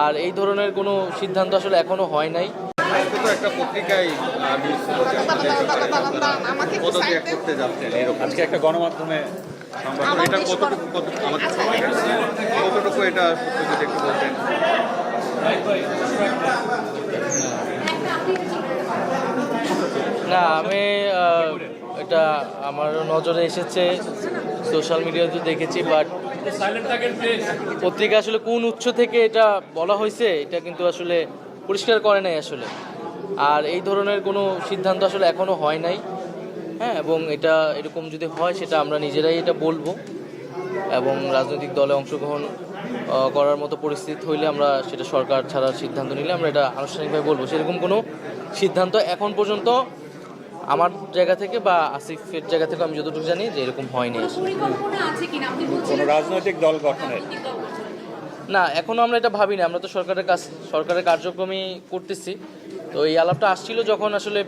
আর এই ধরনের কোনো সিদ্ধান্ত আসলে এখনও হয় নাই। একটা পত্রিকায় আজকে একটা গণমাধ্যমে এটা কতটুকু আমাদের কতটুকু এটা সত্য একটু বলতেন। না আমি এটা আমার নজরে এসেছে সোশ্যাল মিডিয়াতে দেখেছি বাট পত্রিকা আসলে কোন উৎস থেকে এটা বলা হয়েছে, এটা কিন্তু আসলে পরিষ্কার করে নাই আসলে। আর এই ধরনের কোনো সিদ্ধান্ত আসলে এখনও হয় নাই। হ্যাঁ এবং এটা এরকম যদি হয়, সেটা আমরা নিজেরাই এটা বলব। এবং রাজনৈতিক দলে অংশগ্রহণ করার মতো পরিস্থিতি হইলে আমরা সেটা সরকার ছাড়ার সিদ্ধান্ত নিলে আমরা এটা আনুষ্ঠানিকভাবে বলব। সেরকম কোনো সিদ্ধান্ত এখন পর্যন্ত আমার জায়গা থেকে বা আসিফের জায়গা থেকে আমি যতটুকু জানি যে এরকম হয়নি। কোনো রাজনৈতিক দল গঠনের। না এখনও আমরা এটা ভাবিনি। আমরা তো সরকারের কাজ সরকারের কার্যক্রমই করতেছি। তো এই আলাপটা আসছিল যখন আসলে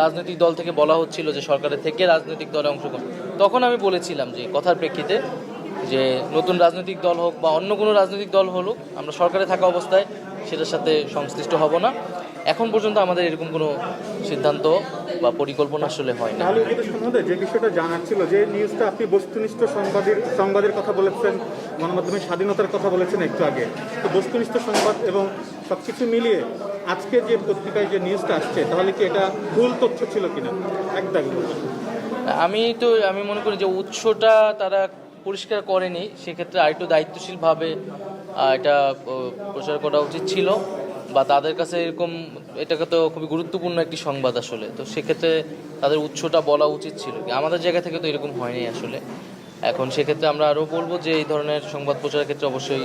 রাজনৈতিক দল থেকে বলা হচ্ছিল যে সরকারের থেকে রাজনৈতিক দলে অংশগ্রহণ। তখন আমি বলেছিলাম যে কথার প্রেক্ষিতে যে নতুন রাজনৈতিক দল হোক বা অন্য কোনো রাজনৈতিক দল হলো আমরা সরকারে থাকা অবস্থায় সেটার সাথে সংশ্লিষ্ট হব না। এখন পর্যন্ত আমাদের এরকম কোনো সিদ্ধান্ত বা পরিকল্পনা আসলে হয় না। যে বিষয়টা জানার ছিল যে নিউজটা আপনি বস্তুনিষ্ঠ সংবাদের সংবাদের কথা বলেছেন গণমাধ্যমের স্বাধীনতার কথা বলেছেন একটু আগে। তো বস্তুনিষ্ঠ সংবাদ এবং সব কিছু মিলিয়ে আজকে যে পত্রিকায় যে নিউজটা আসছে তাহলে কি এটা ভুল তথ্য ছিল কিনা? একদম আমি তো আমি মনে করি যে উৎসটা তারা পরিষ্কার করেনি, সেক্ষেত্রে আরেকটু দায়িত্বশীলভাবে এটা প্রচার করা উচিত ছিল, বা তাদের কাছে এরকম, এটাকে তো খুবই গুরুত্বপূর্ণ একটি সংবাদ আসলে, তো সেক্ষেত্রে তাদের উৎসটা বলা উচিত ছিল। আমাদের জায়গা থেকে তো এরকম হয়নি আসলে। এখন সেক্ষেত্রে আমরা আরও বলব যে এই ধরনের সংবাদ প্রচারের ক্ষেত্রে অবশ্যই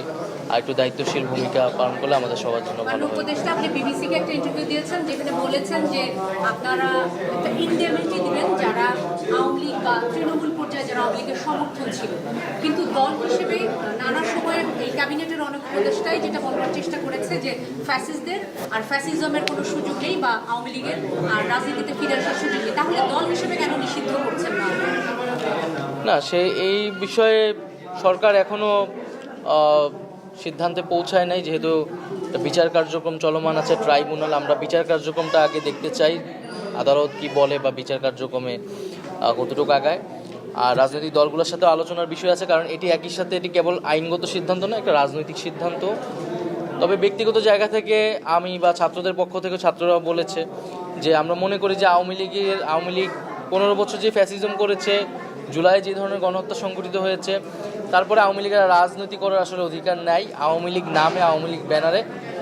আরেকটু দায়িত্বশীল ভূমিকা পালন করলে আমাদের সবার জন্য ভালো হবে উপদেষ্টা আপনি বিবিসিকে একটা ইন্টারভিউ দিয়েছেন যেখানে বলেছেন যে আপনারা একটা দিবেন যারা আওয়ামী লীগ বা তৃণমূল পর্যায়ে যারা আওয়ামী লীগের সমর্থন ছিল। কিন্তু দল হিসেবে নানা সময়ে এই ক্যাবিনেটের অনেক উপদেষ্টাই যেটা বলবার চেষ্টা করেছে যে ফ্যাসিস্টদের আর ফ্যাসিজমের কোনো সুযোগ নেই বা আওয়ামী লীগের আর রাজনীতিতে ফিরে আসার সুযোগ নেই। তাহলে দল হিসেবে কেন নিষিদ্ধ করছেন না না সে এই বিষয়ে সরকার এখনও আহ, সিদ্ধান্তে পৌঁছায় নাই যেহেতু বিচার কার্যক্রম চলমান আছে ট্রাইব্যুনাল আমরা বিচার কার্যক্রমটা আগে দেখতে চাই আদালত কি বলে বা বিচার কার্যক্রমে কতটুকু আগায়। আর রাজনৈতিক দলগুলোর সাথে আলোচনার বিষয় আছে কারণ এটি একই সাথে এটি কেবল আইনগত সিদ্ধান্ত না একটা রাজনৈতিক সিদ্ধান্ত। তবে ব্যক্তিগত জায়গা থেকে আমি বা ছাত্রদের পক্ষ থেকে ছাত্ররা বলেছে যে আমরা মনে করি যে আওয়ামী লীগের আওয়ামী লীগ পনেরো বছর যে ফ্যাসিজম করেছে জুলাই যে ধরনের গণহত্যা সংঘটিত হয়েছে, তারপরে আওয়ামী লীগের রাজনীতি করার আসলে অধিকার নেয় আওয়ামী লীগ নামে, আওয়ামী লীগ ব্যানারে।